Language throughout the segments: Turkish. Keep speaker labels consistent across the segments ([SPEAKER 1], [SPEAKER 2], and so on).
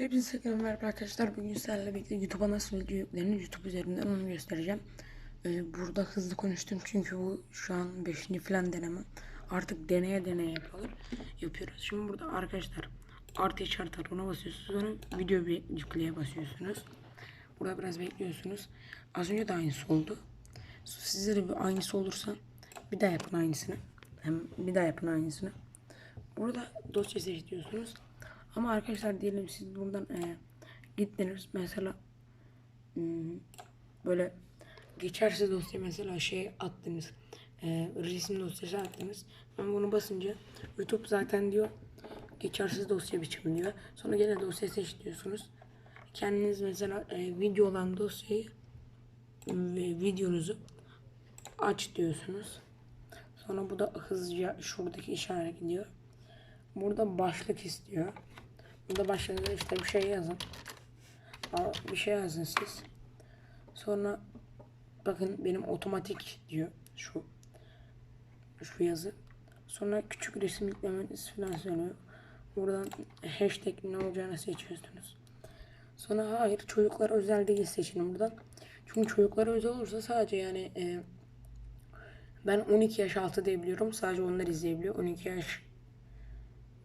[SPEAKER 1] Hepinize selam merhaba arkadaşlar. Bugün sizlerle birlikte YouTube'a nasıl video yüklenir YouTube üzerinden onu göstereceğim. Ee, burada hızlı konuştum çünkü bu şu an 5. falan denemem. Artık deneye deneye yapıyorlar. Yapıyoruz. Şimdi burada arkadaşlar artı çarpı ona basıyorsunuz. Sonra video bir yükleye basıyorsunuz. Burada biraz bekliyorsunuz. Az önce de aynısı oldu. Sizde de bir aynısı olursa bir daha yapın aynısını. Hem bir daha yapın aynısını. Burada dosya seçiyorsunuz. Ama arkadaşlar diyelim siz buradan e, gittiniz. Mesela hmm, böyle geçersiz dosya mesela şey attınız e, resim dosyası attınız. Ben bunu basınca YouTube zaten diyor geçersiz dosya biçimi diyor. Sonra gene dosya seç diyorsunuz. Kendiniz mesela e, video olan dosyayı ve videonuzu aç diyorsunuz. Sonra bu da hızlıca şuradaki işaret gidiyor Burada başlık istiyor. Burada başlıkta işte bir şey yazın. Bir şey yazın siz. Sonra bakın benim otomatik diyor şu şu yazı. Sonra küçük resim yüklemeniz falan söylüyor. Buradan hashtag ne olacağını seçiyorsunuz. Sonra hayır çocuklara özel değil seçin buradan. Çünkü çocuklara özel olursa sadece yani e, ben 12 yaş altı diyebiliyorum. Sadece onlar izleyebiliyor. 12 yaş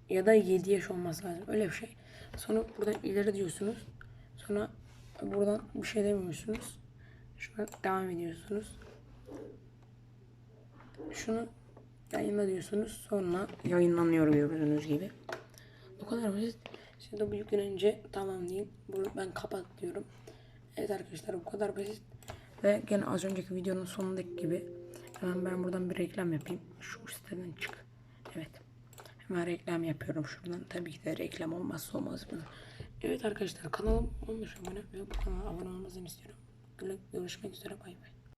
[SPEAKER 1] ya da 7 yaş olması lazım. Öyle bir şey. Sonra buradan ileri diyorsunuz. Sonra buradan bir şey demiyorsunuz. Şuna devam ediyorsunuz. Şunu yayınla diyorsunuz. Sonra yayınlanıyor gördüğünüz gibi. Bu kadar basit. De bu yüklenince tamam deyin. Bunu ben kapat diyorum. Evet arkadaşlar bu kadar basit. Ve gene az önceki videonun sonundaki gibi hemen ben buradan bir reklam yapayım. Şu siteden çık. Hemen reklam yapıyorum şuradan. Tabii ki de reklam olmazsa olmaz bunu. Evet arkadaşlar kanalım 15 abone ve bu kanala abone olmanızı istiyorum. Görüşmek üzere bay bay.